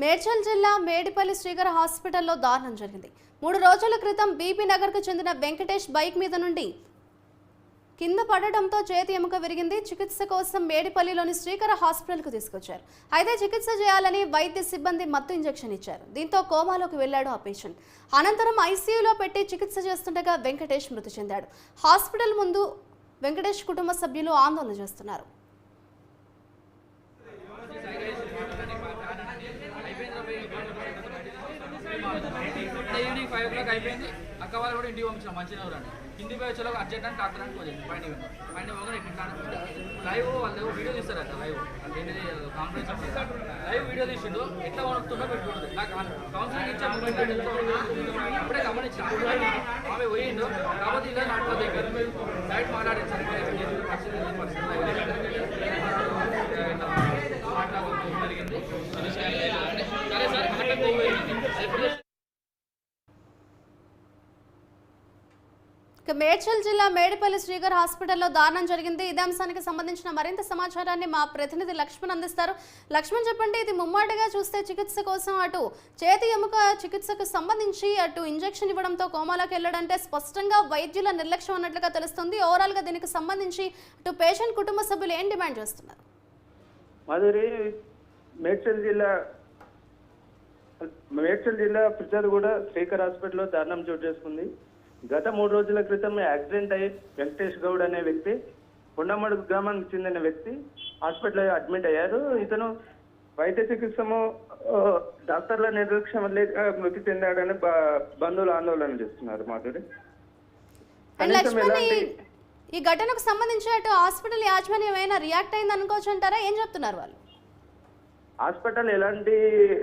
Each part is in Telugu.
మేడ్చల్ జిల్లా మేడిపల్లి శ్రీకర్ హాస్పిటల్లో దారుణం జరిగింది. మూడు రోజుల క్రితం బీపీ నగర్కు చెందిన వెంకటేష్ బైక్ మీద నుండి కింద పడడంతో చేతి ఎముక విరిగింది. చికిత్స కోసం మేడిపల్లిలోని శ్రీకర హాస్పిటల్కు తీసుకొచ్చారు. అయితే చికిత్స చేయాలని వైద్య సిబ్బంది మత్తు ఇంజెక్షన్ ఇచ్చారు. దీంతో కోమాలోకి వెళ్ళాడు ఆ పేషెంట్. అనంతరం ఐసీయూలో పెట్టి చికిత్స చేస్తుండగా వెంకటేష్ మృతి చెందాడు. హాస్పిటల్ ముందు వెంకటేష్ కుటుంబ సభ్యులు ఆందోళన చేస్తున్నారు. ఈవినింగ్ అయిపోయింది. అక్క వాళ్ళు కూడా ఇంటికి పంపించిన మంచిగా రండి కింది పోయి వచ్చేలోకి అర్జెంట్ అని డాక్టర్ అని పోయింది. పైన పైన పోగానే ఇట్లా లైవ్ వాళ్ళు వీడియో తీస్తారు అక్క లైవ్. అంటే కాన్ఫరెన్స్ లైవ్ వీడియో తీసిండు. ఎట్లా వణుకుతుందో పెట్టుకుంటుంది నాకు కౌన్సిలింగ్ ఇచ్చే మూమెంట్ అప్పుడే గమనించాను. ఆమె పోయిండు. కాబట్టి ఇలా నాటుకో దగ్గర డైరెక్ట్ మాట్లాడింది. ఇక మేడ్చల్ జిల్లా మేడిపల్లి శ్రీగర్ హాస్పిటల్లో దారుణం జరిగింది. ఇదే అంశానికి సంబంధించిన మరింత సమాచారాన్ని మా ప్రతినిధి లక్ష్మణ్ అందిస్తారు. లక్ష్మణ్ చెప్పండి ఇది ముమ్మాటిగా చూస్తే చికిత్స కోసం అటు చేతి ఎముక చికిత్సకు సంబంధించి అటు ఇంజెక్షన్ ఇవ్వడంతో కోమాలోకి వెళ్ళడంటే స్పష్టంగా వైద్యుల నిర్లక్ష్యం అన్నట్లుగా తెలుస్తుంది. ఓవరాల్గా దీనికి సంబంధించి అటు పేషెంట్ కుటుంబ సభ్యులు ఏం డిమాండ్ చేస్తున్నారు? మాధురి మేడ్చల్ జిల్లా మేడ్చల్ జిల్లా కూడా శ్రీకర్ హాస్పిటల్లో దారుణం చోటు చేసుకుంది. గత మూడు రోజుల క్రితం యాక్సిడెంట్ అయ్యి వెంకటేష్ గౌడ్ అనే వ్యక్తి కొండమడుగు గ్రామానికి చెందిన వ్యక్తి హాస్పిటల్లో అడ్మిట్ అయ్యారు. ఇతను వైద్య చికిత్సము డాక్టర్ల నిర్లక్ష్యం ఆ, మృతి చెందాడని బంధువులు ఆందోళన చేస్తున్నారు మాధురి. ఈ- ఘటనకు సంబంధించి అటు హాస్పిటల్ యాజమాన్యం ఏమైనా రియాక్ట్ అయింది అనుకోవచ్చు అంటారా? ఏం చెప్తున్నారు వాళ్ళు? హాస్పిటల్ ఎలాంటి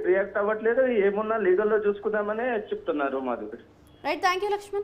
రియాక్ట్ అవ్వట్లేదు. ఏమున్నా లీగల్లో చూసుకుందామనే చెప్తున్నారు Madhuri. Right thank you Lakshman.